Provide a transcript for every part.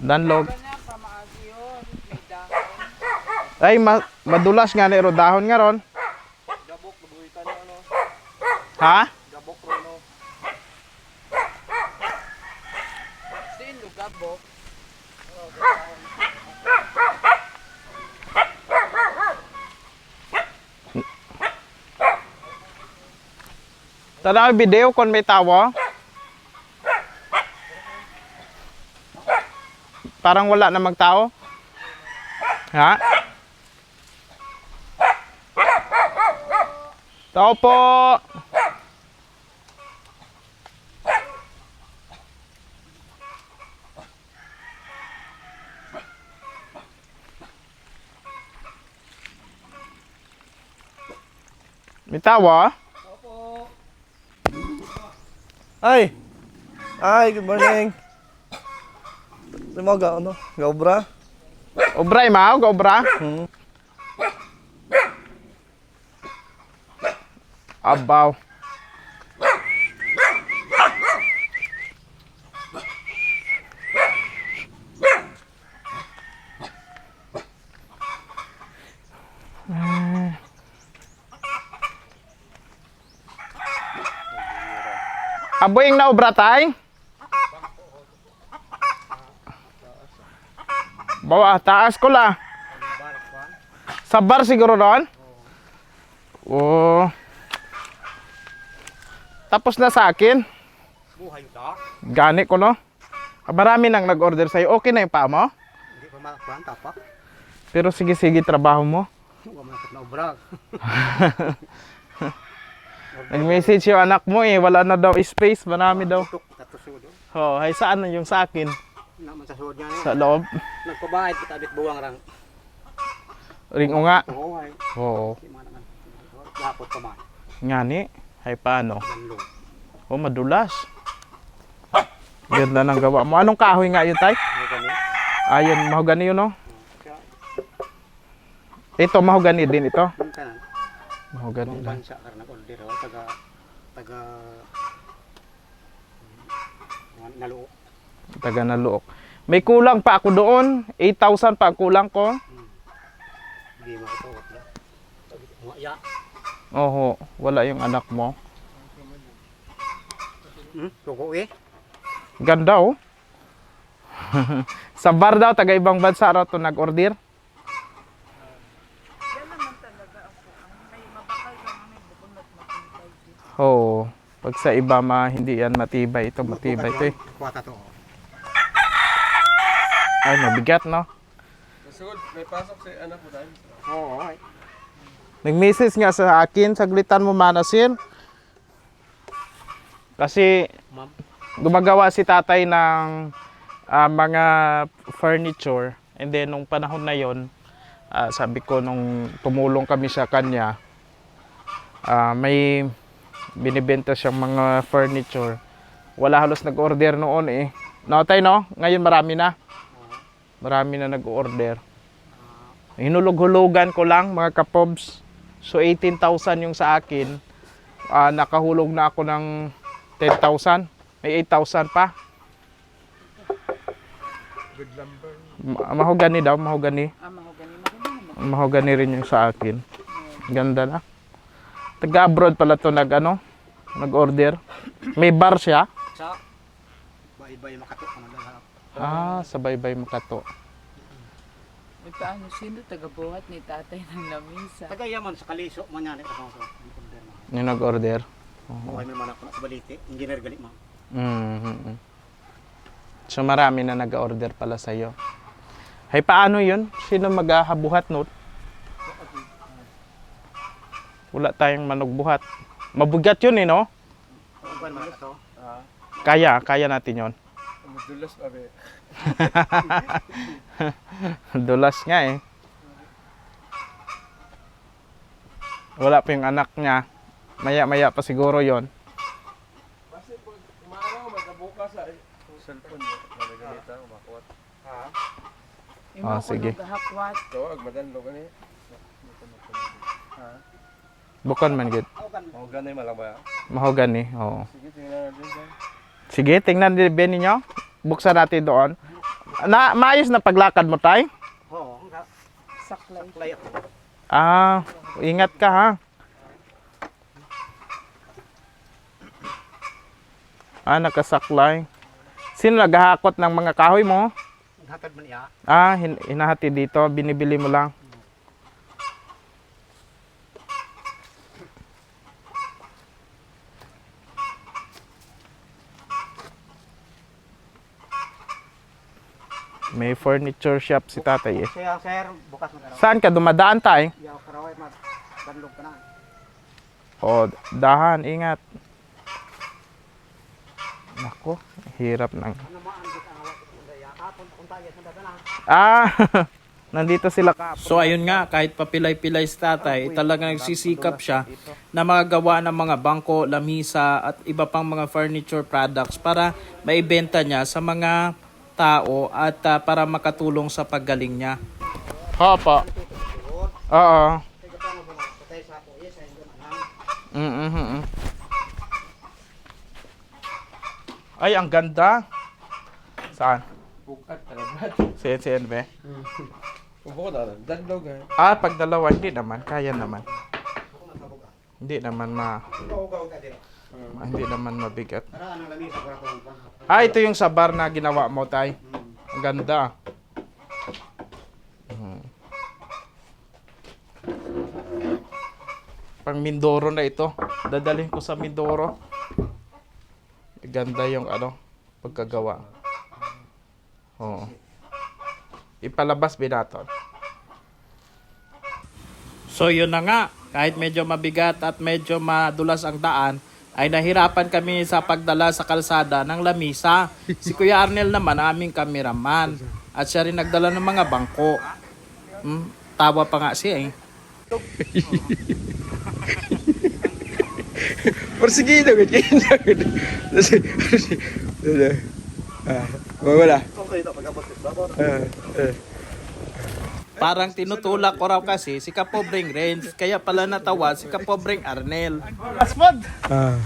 Danlog. Ay, ma madulas nga ni ro dahon nga ron. Gabok, nabuhitan na ano. Ha? Gabok ro no. Sin, lugabok. Tanaw video kon may tawo. Parang wala na magtao. Ha? Tao po. May tawa? Ay! Ay, good morning. Sa mga ga, ano? Gaubra? Obra, imaw, obra. Hmm. Abaw. Aboying na obra tay? Bawa, taas ko la. Sa bar siguro doon? Oo. Tapos na sa akin. Buhay da. Gani ko no. Ah, Marami nang nag-order sa'yo. Okay na yung paa mo? Hindi pa makakuhan, tapak. Pero sige-sige trabaho mo. Huwag mo na obra. Nag-message yung anak mo eh. Wala na daw space. Marami daw. Katusod. Oh, hay saan na yung sa akin? Naman sa suod niya. Sa loob. Nagpabayad kita abit buwang rang. Ring o nga. Oo, ay. Oo. Lapot pa man. Ngani. Hay paano? Danlo. Oh, madulas. Ganda ng gawa mo. Anong kahoy nga yun, tay? Ano gani? Ayun, mahogani yun, no? Ito, mahogani din ito. Mahogani lang. bansa ka na order. oh, Taga, taga, mm, naluo. Taga Naluok. May kulang pa ako doon. 8,000 pa ang kulang ko. Hindi mo ito. Oho, wala yung anak mo. Hmm? Tuko eh. Ganda oh. Sa bar daw, taga ibang bansa raw to nag-order. Oo. Pag sa iba ma, hindi yan matibay. Ito matibay ito eh. Kuwata to. Ay, mabigat no? Sugod, may pasok si anak mo dahil. Oo, ay. Nag-message nga sa akin, saglitan mo manasin. Kasi gumagawa si tatay ng ah, mga furniture. And then, nung panahon na yon, ah, sabi ko, nung tumulong kami sa kanya, ah, may binibenta siyang mga furniture. Wala halos nag-order noon eh. No, tay, no? Ngayon marami na. Marami na nag-order. Hinulog-hulugan ko lang, mga kapobs. So, 18,000 yung sa akin. Ah, nakahulog na ako ng 10,000. May 8,000 pa. Good. Ma- mahogani daw, mahogani. Ah, mahogani. Naman. Mahogani rin yung sa akin. Ganda na. Taga-abroad pala to nag ano, nag-order. May bar siya. Sa bay-bay makato ka man lahat. Ah, sa baybay makato. May paano sino taga-buhat ni tatay ng lamisa? Taga yaman sa kaliso man yan ako mo. Yung nag-order. Okay may manak na sa balite. Engineer gali mo. Mm-hmm. So marami na nag-order pala sa'yo. Hay, paano yun? Sino maghahabuhat no? Wala tayong manugbuhat. Mabugat yun eh, no? Kaya, kaya natin yon. Madulas pa be. Dulas nga eh. Wala pa yung anak niya. Maya-maya pa siguro yon. Basta pag umaaraw, magkabukas sa cellphone mo. Nagagamita, umakuat. Ha? Ah, mga sige. Tawag, madanlo ka niya. Ha? Bukon man gid. Oh, ganay malang ba? Mahogani. Oo. Sige, tingnan natin dyan. Sige, tingnan din ba ninyo? Buksan natin doon. Na, maayos na paglakad mo, tay? Oo, Saklay. saklay ako. Ah, ingat ka ha. Ah, nakasaklay. Sino naghahakot ng mga kahoy mo? Hatad man iya. Ah, hin- hinahati dito. Binibili mo lang. May furniture shop si tatay eh. Siya, sir, bukas mo na raw. Saan ka dumadaan tay? Yaw karaway, mag banlog ka na. O, dahan, ingat. Nako, hirap ng... Ano. Kapon, tayo dadala. Ah, nandito sila ka. So ayun nga, kahit papilay-pilay si tatay, talagang nagsisikap siya na magagawa ng mga bangko, lamisa at iba pang mga furniture products para maibenta niya sa mga tao at ah, para makatulong sa paggaling niya. Opo. Oo. Naman. Mm-hmm. Ay, ang ganda. Saan? Bukat talaga. Saan, saan ba? Bukat talaga. Dadlog eh. Ah, pag dalawa, hindi naman. Kaya naman. Hindi naman ma... Ugaw-ugaw ka din. Hindi naman mabigat. Ah, ito yung sa bar na ginawa mo, Tay. Ang ganda. Mhm. Pang Mindoro na ito. Dadalhin ko sa Mindoro. Ganda yung ano, pagkagawa. Oo. Ipalabas binaton. So yun na nga, kahit medyo mabigat at medyo madulas ang daan, ay nahirapan kami sa pagdala sa kalsada ng lamisa. Si Kuya Arnel naman, aming kameraman. At siya rin nagdala ng mga bangko. Hmm, tawa pa nga siya eh. Perseguido ka Ah, wala. Okay, ito pagkabot. Babor. Ah, ah. Parang tinutulak ko raw kasi si Kapobreng Renz. Kaya pala natawa si Kapobreng Arnel. Ah.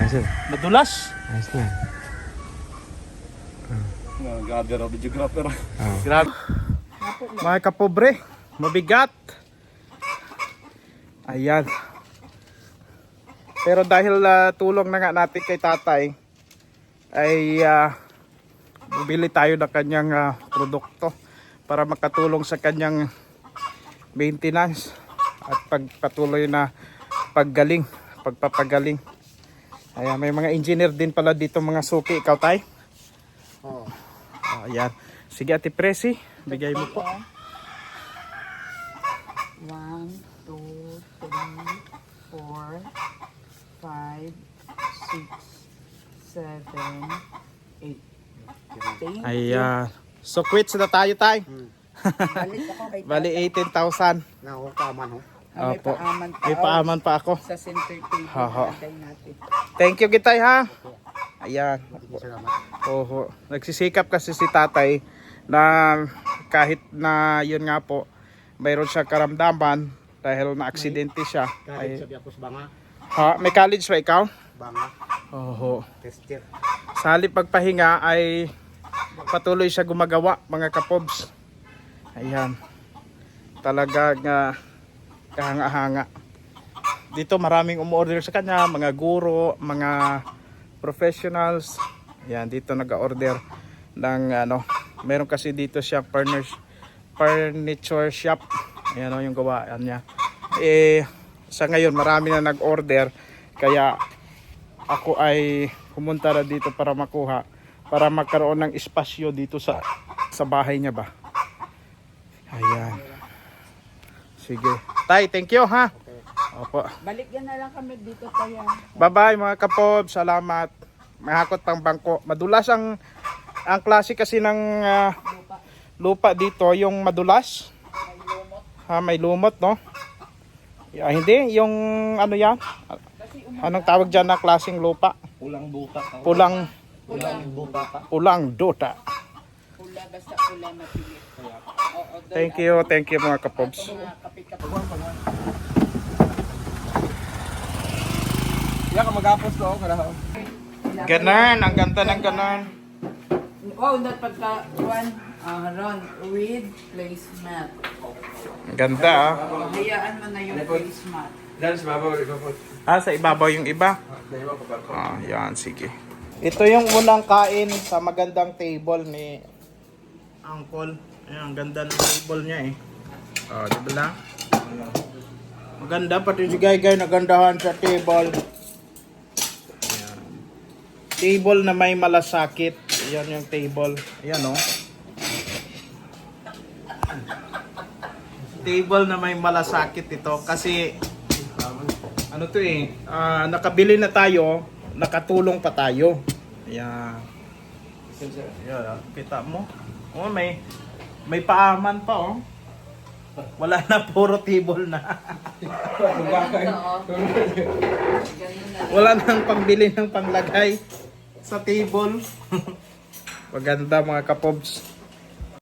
Ayos na. Madulas. Ayos na. Grabe raw, videographer. Grabe. Mga kapobre, mabigat. Ayan. Pero dahil ah, tulong na nga natin kay tatay, ay ah, bumili tayo ng kanyang ah, produkto para makatulong sa kanyang maintenance at pagpatuloy na paggaling, pagpapagaling. Ayan, may mga engineer din pala dito mga suki. Ikaw tay? Oo. Oh, ayan. Sige Ate Presi, bigay mo po. One, two, three, four, five, six, seven, eight. You. Ayan. So quits na tayo tay. Balik ako kay Bali 18,000. Nahukaman ho. Ah, may Opo. paaman pa. May paaman pa ako. Sa center table. Antay natin. Thank you kitay ha. Ayan. Salamat. Oho. Nagsisikap kasi si tatay na kahit na yun nga po, mayroon siya karamdaman dahil na aksidente siya. Kahit Ay, sabi ako sa banga. ha, may college ba ikaw? Banga. Oho. Tester. Sa halip pagpahinga ay patuloy siya gumagawa mga kapobs. Ayan. Talaga nga kahanga-hanga. Dito maraming umorder sa kanya, mga guro, mga professionals. Ayan, dito nag-order ng ano, meron kasi dito siya furnish, furniture shop. Ayan o yung gawaan niya. Eh, sa ngayon marami na nag-order kaya ako ay pumunta na dito para makuha para magkaroon ng espasyo dito sa sa bahay niya ba. Ayan. Sige. Tay, thank you ha. Opo. Balik yan na lang kami dito tayo. Bye-bye mga kapob. Salamat. May hakot pang bangko. Madulas ang ang klase kasi ng ah, lupa dito, yung madulas. Ha, may lumot, no? Yeah, hindi, yung ano yan? Anong tawag dyan na klaseng lupa? Pulang buka. Pulang, Pula. pulang duta. Pula basta pula mapili. Oo, doon Thank you, thank you mga kapobs. mga kapit-kapit. Yan ka magapos ko. Ganun, ang ganda ng ganun. Wow, dapat pagka, one, ah, ron, with placemat. Ang ganda ah. Hayaan mo na yung placemat. Dan sa babaw, di ba po? Ah, sa ibabaw yung iba. Ba? Ah, yan, sige. Ito yung unang kain sa magandang table ni Uncle. Ayan, ang ganda ng table niya eh. Oh, di ba lang? Maganda, pati si Guy Guy nagandahan sa table. Ayan. Table na may malasakit. Ayan yung table. Ayan oh. Table na may malasakit ito kasi ano to eh, ah, nakabili na tayo, nakatulong pa tayo. Ayan. Ayan, ah, kita mo? Oh, may may paaman pa oh. Wala na puro table na. Wala nang pambili ng panglagay sa table. Maganda mga kapobs.